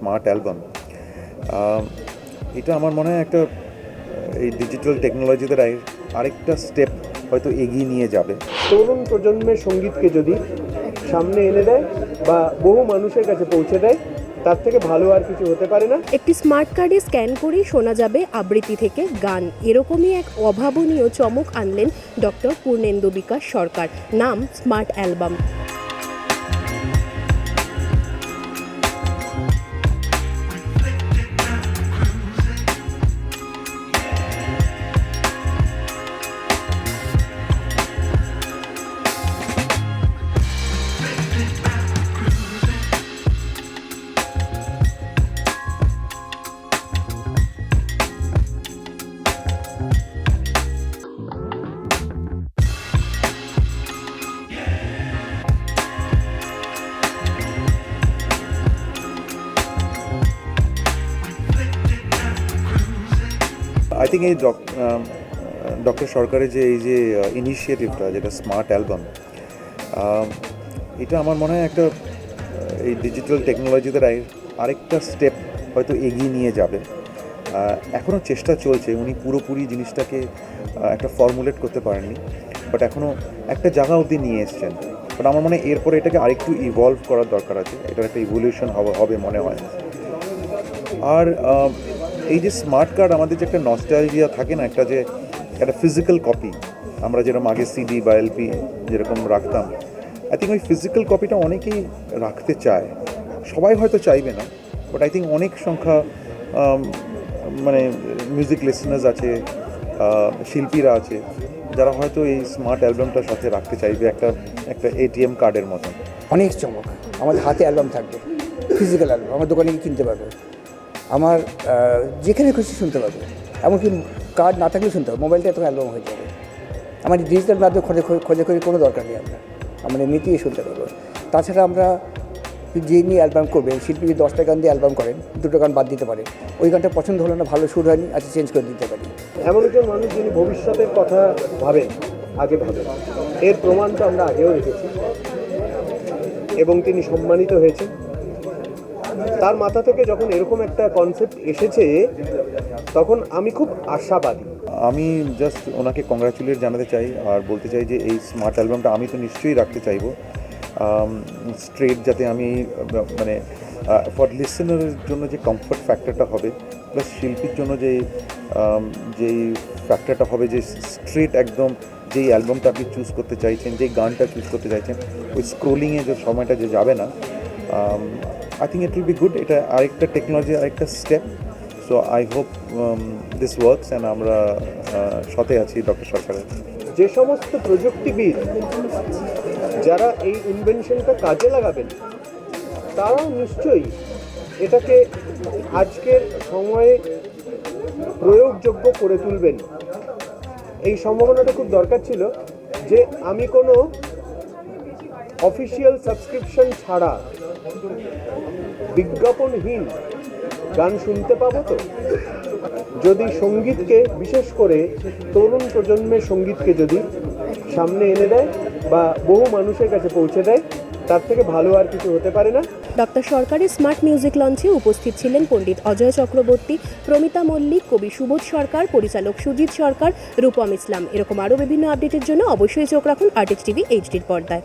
Smart album. এটা আমার মনে হয় একটা এই ডিজিটাল টেকনোলজিতে আরেকটা স্টেপ হয়তো এগিয়ে নিয়ে যাবে। তরুণ প্রজন্মের সঙ্গীতকে যদি সামনে এনে দেয় বা বহু মানুষের কাছে পৌঁছে দেয় তার থেকে ভালো আর কিছু হতে পারে না? একটি স্মার্ট কার্ডে স্ক্যান করেই শোনা যাবে আবৃত্তি থেকে গান। এরকমই এক অভাবনীয় চমক আনলেন ডক্টর পূর্ণেন্দু বিকাশ সরকার। নাম স্মার্ট অ্যালবাম। আই থিঙ্ক এই ডক্টর সরকারের যে এই যে ইনিশিয়েটিভটা যেটা স্মার্ট অ্যালবাম এটা আমার মনে হয় একটা এই ডিজিটাল টেকনোলজিতে আরেকটা স্টেপ হয়তো এগিয়ে নিয়ে যাবে। এখনও চেষ্টা চলছে উনি পুরোপুরি জিনিসটাকে একটা ফর্মুলেট করতে পারেননি বাট এখনও একটা জায়গা অবধি নিয়ে এসছেন। বাট আমার মনে হয় এরপরে এটাকে আরেকটু ইভলভ করার দরকার আছে এটার একটা ইভলিউশন হবে হবে মনে হয়। আর আহ, এই যে স্মার্ট কার্ড আমাদের যে একটা নস্টালজিয়া থাকে না, একটা যে, একটা ফিজিক্যাল কপি আমরা যেরকম আগে সিডি বা এলপি যেরকম রাখতাম আই থিঙ্ক ওই ফিজিক্যাল কপিটা অনেকেই রাখতে চায়। সবাই হয়তো চাইবে না বাট আই থিঙ্ক অনেক সংখ্যা মানে মিউজিক লিসনার্স আছে শিল্পীরা আছে, যারা হয়তো এই স্মার্ট অ্যালবামটার সাথে রাখতে চাইবে একটা একটা এটিএম কার্ডের মতন। অনেক চমক। আমাদের হাতে অ্যালবাম থাকবে ফিজিক্যাল অ্যালবাম আমার দোকানে কিনতে পারবে। আমার যেখানে খুশি শুনতে পারবে এমনকি কার্ড না থাকলেও শুনতে হবে মোবাইলটা তো অ্যালবাম হয়ে যাবে। আমার ডিজিটাল মাধ্যমে খোঁজে খোঁজে খোঁজে কোনো দরকার নেই আমরা। আমরা এমনিতেই শুনতে পারব তাছাড়া আমরা যিনি অ্যালবাম করবেন, শিল্পী যদি দশটা গান দিয়ে অ্যালবাম করেন, দুটো গান বাদ দিতে পারে ওই গানটা পছন্দ হলো না, ভালো সুর হয়নি আচ্ছা চেঞ্জ করে দিতে পারি। এমন একজন মানুষ যিনি ভবিষ্যতের কথা ভাবেন, আগে ভাবেন। এর প্রমাণ তো আমরা আগেও রেখেছি। এবং তিনি সম্মানিত হয়েছেন। তার মাথা থেকে যখন এরকম একটা কনসেপ্ট এসেছে, তখন আমি খুব আশাবাদী। আমি জাস্ট ওনাকে কংগ্রাচুলেট জানাতে চাই আর বলতে চাই যে এই স্মার্ট অ্যালবামটা আমি তো নিশ্চয়ই রাখতে চাইব। স্ট্রেট যাতে আমি মানে ফর লিসনারের জন্য যে কমফর্ট ফ্যাক্টরটা হবে প্লাস শিল্পীর জন্য যে যেই ফ্যাক্টরটা হবে যে স্ট্রেট একদম যেই অ্যালবামটা আপনি চুজ করতে চাইছেন, যেই গানটা চুজ করতে চাইছেন, ওই স্ক্রোলিংয়ে যে সময়টা যে যাবে না I think it will be good এটা আরেকটা টেকনোলজি আরেকটা step so I hope this works and আমরা সাথে আছি ডক্টর সরকারের যে সমস্ত প্রযুক্তিবিদ যারা এই ইনভেনশনটা কাজে লাগাবেন, তারাও নিশ্চয়ই এটাকে আজকের সময়ে প্রয়োগযোগ্য করে তুলবেন। এই সম্ভাবনাটা খুব দরকার ছিল যে আমি কোনো অফিসিয়াল সাবস্ক্রিপশন ছাড়া বিজ্ঞাপনহীন গান শুনতে পাবো তো? যদি সঙ্গীতকে, বিশেষ করে তরুণ প্রজন্মের সঙ্গীতকে যদি সামনে এনে দেয় বা বহু মানুষের কাছে পৌঁছে দেয়, তার থেকে ভালো আর কিছু হতে পারে না? ডক্টর সরকারের স্মার্ট মিউজিক লঞ্চে উপস্থিত ছিলেন পণ্ডিত অজয় চক্রবর্তী, প্রমিতা মল্লিক, কবি সুবোধ সরকার, পরিচালক সুজিত সরকার, রূপম ইসলাম। এরকম আরও বিভিন্ন আপডেটের জন্য অবশ্যই চোখ রাখুন আর্টিস্ট টিভি এইচডির পর্দায়।